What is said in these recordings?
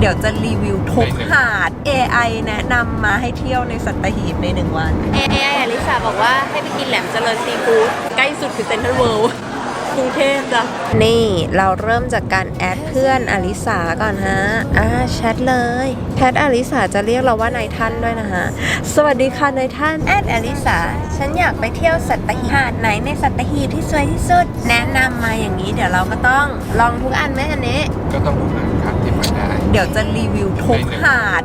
เดี๋ยวจะรีวิวทุกหาด AI แนะนำมาให้เที่ยวในสัตหีบในหนึ่งวัน AI อลิสาบอกว่าให้ไปกินแหลมเจริญซีฟู้ดใกล้สุดคือเซ็นทรัลเวิลด์ รุงเทพจ้ะนี่เราเริ่มจากการแอดเพื่อนอลิสาก่อนฮะอ่าแชทเลยแชทอลิสาจะเรียกเราว่านายท่านด้วยนะฮะสวัสดีค่ะนายท่านแอดอลิสาฉันอยากไปเที่ยวสัตหีบหาดไหนในสัตหีบที่สวยที่สุด แนะนำมาอย่างนี้เดี๋ยวเราก็ต้องลองทุกอันไหมอันนี้ ก็ต้องประมาณครับที่ไปได้ เดี๋ยวจะรีวิวทุกหาด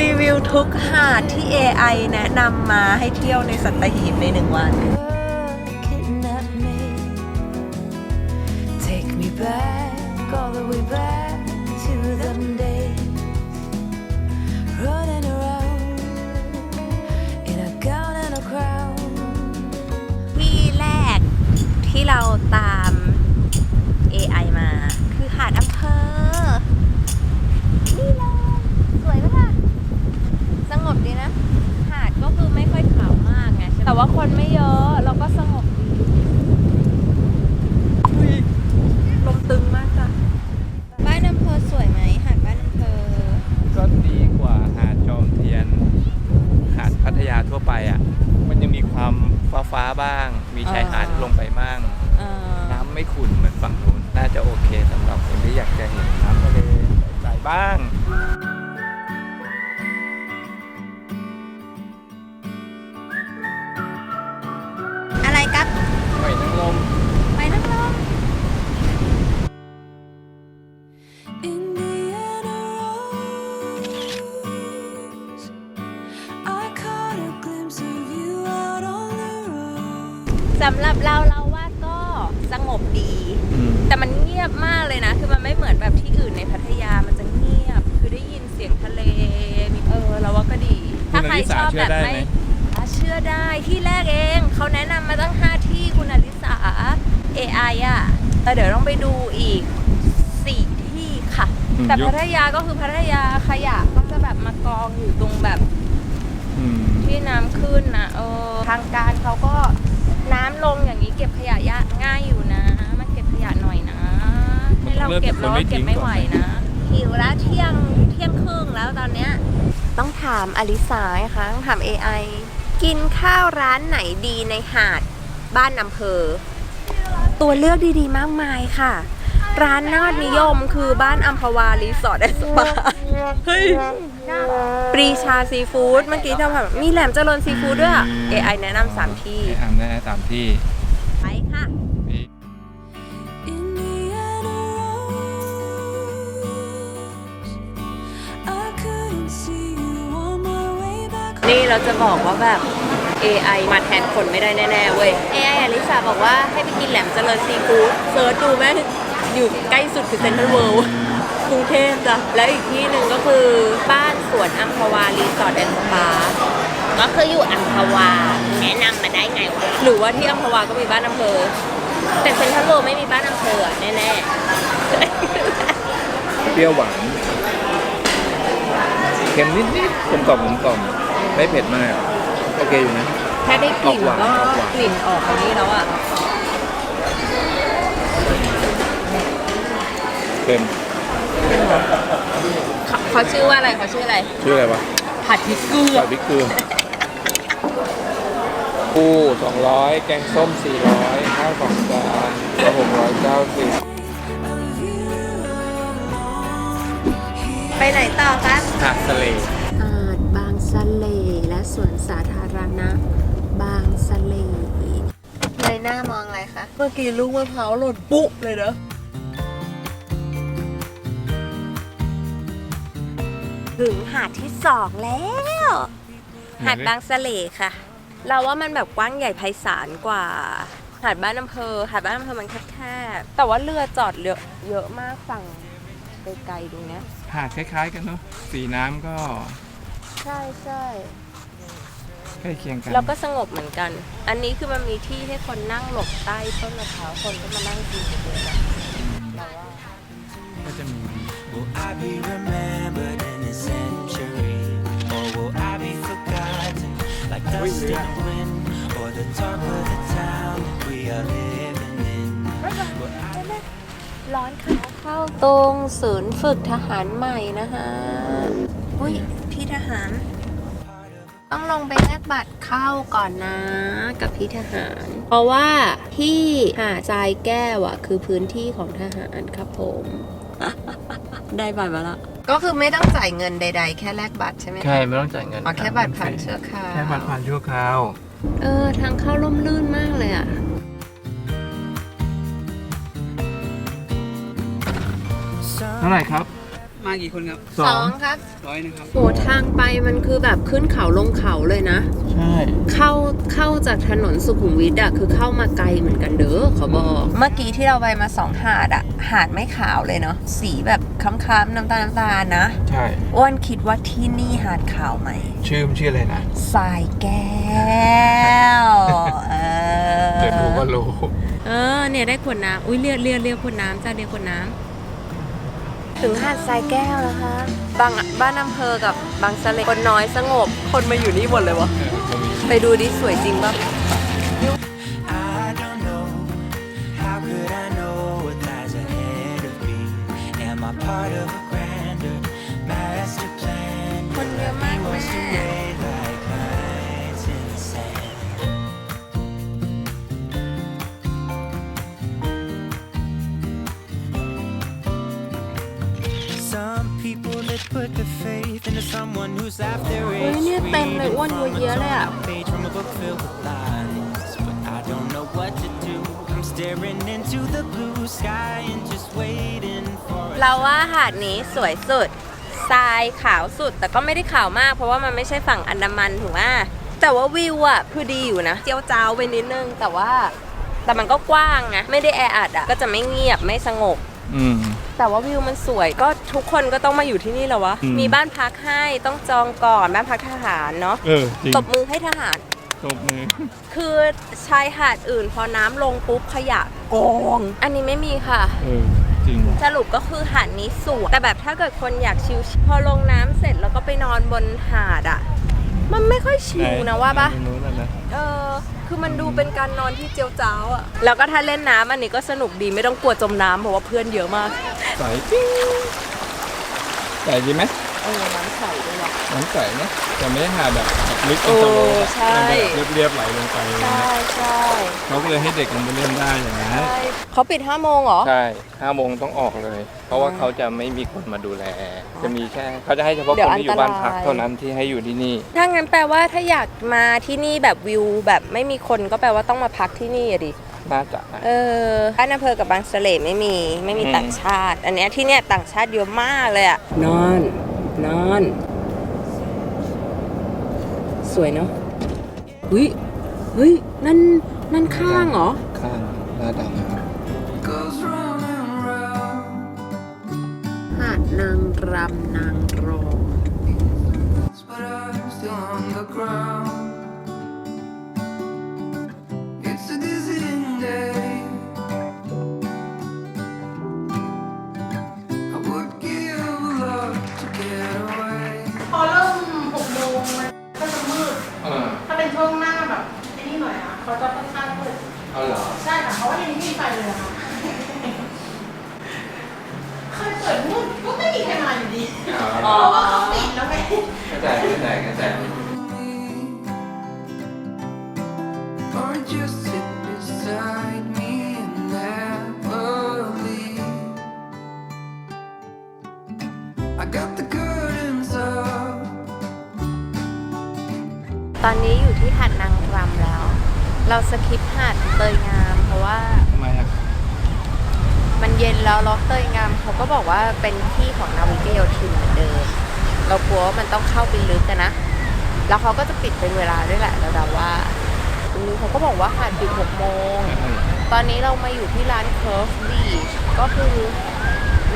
รีวิวทุกหาดที่ AI แนะนำมาให้เที่ยวในสัตหีบในหนึ่งวัน we back? บ้าง อะไรครับหอยนางรมไปนั่งลง Indiana Rose. I caught a glimpse of you out on the road. สำหรับเราเราว่าก็สงบดี แต่มันเงียบมากเลยนะ คือมันไม่เหมือนแบบที่อื่นในพัทยามันจะเงียบ คือได้ยินเสียงทะเลมีเออเราว่าก็ดี ถ้าใครชอบแบบไม่อะเชื่อได้ที่แรกเองเขาแนะนำมาตั้ง 5 ที่คุณอลิสา AI อะแต่เดี๋ยวต้องไปดูอีก 4 ที่ค่ะ อืมแต่ยก พัทยาก็คือพัทยาขยะก็จะแบบมากองอยู่ตรงแบบ อืม ที่น้ำขึ้นนะเออทางการเขาก็น้ำลงอย่างนี้เก็บขยะยะง่ายอยู่นะ มาเก็บขยะหน่อยนะ ให้เราเก็บแล้วก็เก็บไม่ไหวนะ หิวแล้วเที่ยงเที่ยงครึ่งแล้วตอนเนี้ยต้องถามอลิสาค่ะต้องถาม AI กินข้าวร้านไหนดีในหาดบ้านอำเภอ ตัวเลือกดีๆ มากมายค่ะ ร้านนอดนิยมคือบ้านอัมพวารีสอร์ทแอนด์สปาเฮ้ยปรีชาซีฟู้ดเมื่อกี้เราแบบมีแหลมเจริญซีฟู้ดด้วยอะ AI แนะนำสามที่ให้อ่านได้ตามที่ เราจะบอกว่าแบบ AI มาแทนคนไม่ได้แน่ๆเว้ย AI อลิสาบอกว่าให้ไปกินแหลมเจริญซีฟู้ดเซิร์ชดูแม่งอยู่ใกล้สุดคือเซ็นทรัลเวิลด์กรุงเทพจ้ะแล้วอีกที่หนึ่งก็คือบ้านสวนอัมพวารีสอร์ทแอนด์สปาก็คืออยู่อัมพวาแนะนำมาได้ไงวะ หรือว่าที่อัมพวาก็มีบ้านอำเภอ แต่เซ็นทรัลเวิลด์ไม่มีบ้านอำเภออะแน่เปรี้ยวหวานเค็มนิดๆกลมกล่อมกลมกล่อม ไม่เผ็ดมากโอเคอยู่นะๆแค่ได้กลิ่นออกหก็วานออกหวาน กลิ่นออกตรงนี้แล้วอะเค็มเขาเขาชื่อว่าอะไรเขาชื่ออะไร ชื่ออะไรวะผัดพริกเกลือ ใส่พริกเกลือปูสองร้อยแกงส้มสี่ร้อยข้าวสองจานก็หกร้อยเก้าสิบ of you alone. ไปไหนต่อครับหาดทะเลหาดบางสะเลและ สวนสาธารณะ บางสะเลเลยหน้ามองอะไรคะ เมื่อกี้ลูกมะพร้าวหล่นปุ๊บเลยเนอะถึงหาดที่สองแล้ว หาดบางสะเลค่ะ เราว่ามันแบบกว้างใหญ่ไพศาลกว่า หาดบ้านอำเภอ หาดบ้านอำเภอมันแคบๆแต่ว่าเรือจอดเยอะเยอะมากฝั่งไกลๆตรงเนี้ยหาดคล้ายๆกันเนาะสีน้ำก็ ใช่ใช่ ใกล้เคียงกัน แล้วก็สงบเหมือนกัน อันนี้คือมันมีที่ให้คนนั่งหลบใต้ต้นมะพร้าวคนก็มานั่งกินกันเยอะนะเราว่า ก็จะมี Will I be remembered in this century? Or will I be forgotten like dust in the wind? Or the talk of the town that we are living in? Will I ร้อนค่ะเข้าตรงศูนย์ฝึกทหารใหม่นะคะอุ้ยพี่ทหาร ต้องลงไปแลกบัตรเข้าก่อนนะกับพี่ทหาร เพราะว่าที่หาดทรายแก้วอะคือพื้นที่ของทหารครับผม ได้บัตรมาแล้วก็คือไม่ต้องจ่ายเงินใด ๆ แค่แลกบัตรใช่ไหมใช่ไม่ต้องจ่ายเงินอ๋อแค่บัตรผ่านเชือกคาวแค่บัตรผ่านชั่วคราว เออ ทางเข้าร่มรื่นมากเลยอะเท่าไหร่ครับ มากี่คนครับสองครับร้อยหนึงครับโหทางไปมันคือแบบขึ้นเขาลงเขาเลยนะ ใช่ เข้าเข้าจากถนนสุขุมวิทอะคือเข้ามาไกลเหมือนกันเด้อเขาบอก เมื่อกี้ที่เราไปมาสองหาดอะหาดไม่ขาวเลยเนาะสีแบบค้ำๆน้ำตาลน้ำตาลนะใช่อ้วนคิดว่าที่นี่หาดขาวไหม ชื่อมันชื่ออะไรนะทรายแก้วเออเดี๋ยวดูก็รู้เออเนี่ยได้ขวดน้ำอุ้ยเรียกเรียกเรียกขวดน้ำจ้าเรียกขวดน้ำ ถึงหาดทรายแก้วแล้วคะบางบ้านอำเภอกับบางสะเลคนน้อยสงบ คนมาอยู่นี่หมดเลยวะ ไปดูดิสวยจริงปะ I don't know. How could I know what lies ahead of me? Am I part of a วนยัวเยียเลยอะ page from a book filled with lies. But I don't know what to do. I'm staring into the blue sky and just waiting for a เราว่าหาดนี้สวยสุด ทรายขาวสุด แต่ก็ไม่ได้ขาวมาก เพราะว่ามันไม่ใช่ฝั่งอันดามันถูกไหมแต่ว่าวิวอะคือดีอยู่นะเจียวจ้าวไปนิดนึง แต่ว่า แต่มันก็กว้างนะ ไม่ได้แออัดอะก็จะไม่เงียบไม่สงบ อืม แต่ว่าวิวมันสวยก็ทุกคนก็ต้องมาอยู่ที่นี่แล้ววะ อืม มีบ้านพักให้ต้องจองก่อนบ้านพักทหารเนาะเออจริงตบมือให้ทหาร ตบมือ คือชายหาดอื่นพอน้ำลงปุ๊บขยะกอง อันนี้ไม่มีค่ะ เออ จริง สรุปก็คือหาดนี้สวยแต่แบบถ้าเกิดคนอยากชิลพอลงน้ำเสร็จแล้วก็ไปนอนบนหาดอะ มันไม่ค่อยชิลนะว่าปะตรงนู้นน่ะนะเออคือมันดูเป็นการนอนที่เจียวจ้าวอะแล้วก็ถ้าเล่นน้ำอันนี้ก็สนุกดีไม่ต้องกลัวจมน้ำเพราะว่าเพื่อนเยอะมาก ใสจริงใสจริงไหมเออน้ำใสด้วยว่ะ น้ำใสนะแต่ไม่ได้หาแบบแบบลึกโอ้เป็นสโลปอะใช่ มันแบบเรียบๆไหลลงไปใช่ใช่เขาก็เลยให้เด็กลงไปเล่นได้อย่างนั้นใช่เขาปิดห้าโมงเหรอ ใช่ห้าโมงต้องออกเลย เพราะว่าเขาจะไม่มีคนมาดูแล จะมีแค่เขาจะให้เฉพาะเดี๋คยวนที่อยู่บ้านพักอันตรายเท่านั้นที่ให้อยู่ที่นี่ ถ้างั้นแปลว่าถ้าอยากมาที่นี่แบบวิวแบบไม่มีคนก็แปลว่าต้องมาพักที่นี่อะดิ น่าจะนะเออบ้านอำเภอกับบางสะเลไม่มีไม่มีอืมต่างชาติ อันเนี้ยที่เนี่ยต่างชาติเยอะมากเลยอะนอน นอน สวยเนาะเฮ้ยเฮ้ยนั่นนั่นข้างเหรอ ข้างหน้าด goes round and round. หาดนางรำนางรอง but I'm still on the ground. อาเหรอใช่ค่ะเพราะว่ายังไม่มีไฟเลยอะค่ะเคยเปิดมืดก็ไม่มีใครมาอยู่ดีเพราะว่าเขาปิดแล้วไงเข้าใจเข้าใจเข้าใจ Or just sit beside me and never leave. I got the curtains up. ตอนนี้อยู่ที่หาดนางรำแล้ว เราสคิปหาดเตยงาม เพราะว่าทำไมอะมันเย็นแล้วล็อกเตยงามเขาก็บอกว่าเป็นที่ของนาวิกโยธินเหมือนเดิม เรากลัวว่ามันต้องเข้าไปลึกกันนะ แล้วเขาก็จะปิดเป็นเวลาด้วยแหละเราเดาว่าตรงนี้เขาก็บอกว่าหาดปิด6โมง ตอนนี้เรามาอยู่ที่ร้าน Curve Beach ก็คือ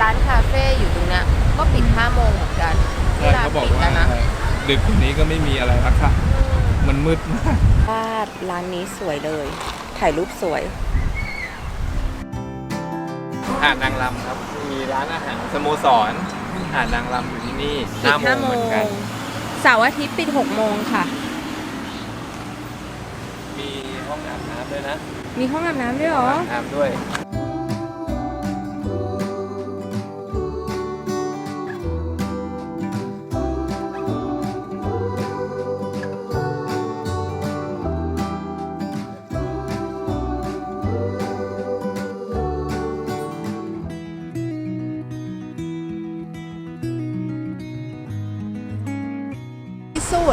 ร้านคาเฟ่อยู่ตรงเนี้ยก็ปิด5โมงเหมือนกันใช่ที่ร้านเขาบอกปิดว่าแล้วนะ ดึกกว่านี้ก็ไม่มีอะไรแล้วค่ะ มันมืดมากพลาดร้านนี้สวยเลย ถ่ายรูปสวยหาดนางรำครับ มีร้านอาหารสโมสรหาดนางรำอยู่ที่นี่ปิดห้าโม5งโมเหมืงอนกันเสาร์อาทิตย์ปิด6โมงค่ะ มีห้องอาบน้ำด้วยนะมีห้องอาบน้ำด้วยเหรออาบน้ำด้วย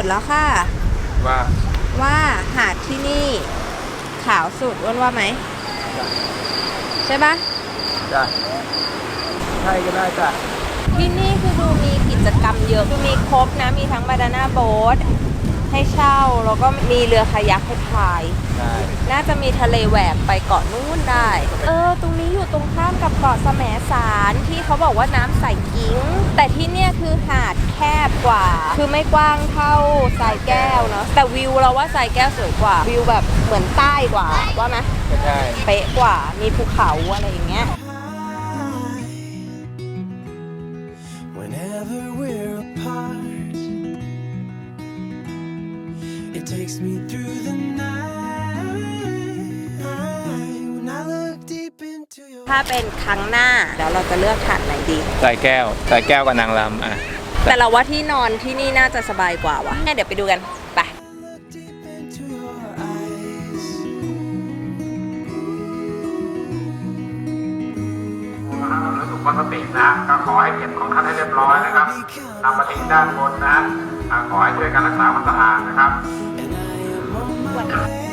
สูตรแล้วค่ะ ว่าว่าหาดที่นี่ ขาวสุดอ้วนว่าไหม ใช่ปะจ้ะใช่ก็ได้จ้ะที่นี่คือดูมีกิจกรรมเยอะคือมีครบนะ มีทั้งบานาน่าโบ๊ทให้เช่า แล้วก็มีเรือคายักให้พาย ใช่น่าจะมีทะเลแหวกไปเกาะนู่นได้ เออ ตรงนี้อยู่ตรงข้ามกับเกาะแสมสารที่เขาบอกว่าน้ำใสกิ้ง แต่ที่เนี่ยคือหาดแคบกว่า คือไม่กว้างเท่าทรายแก้วเนาะ แต่วิวเราว่าทรายแก้วสวยกว่า วิวแบบเหมือนใต้กว่า ว่าไหมก็ใช่เป๊ะกว่า มีภูเขาอะไรอย่างเงี้ย Whenever we're apart, it takes me through the night. ถ้าเป็นครั้งหน้าเดี๋ยวเราจะเลือกหาดไหนดีสายแก้วสายแก้วกับนางรำอะ แต่เราว่าที่นอนที่นี่น่าจะสบายกว่าวะงั้นเดี๋ยวไปดูกันไป look deep into your eyes. รู้สึกว่าสตินะ ก็ขอให้เก็บของท่านให้เรียบร้อยนะครับนำมาทิ้งด้านบนนะอ่าขอให้ช่วยกันรักษาความสะอาดนะครับ And I am on my way.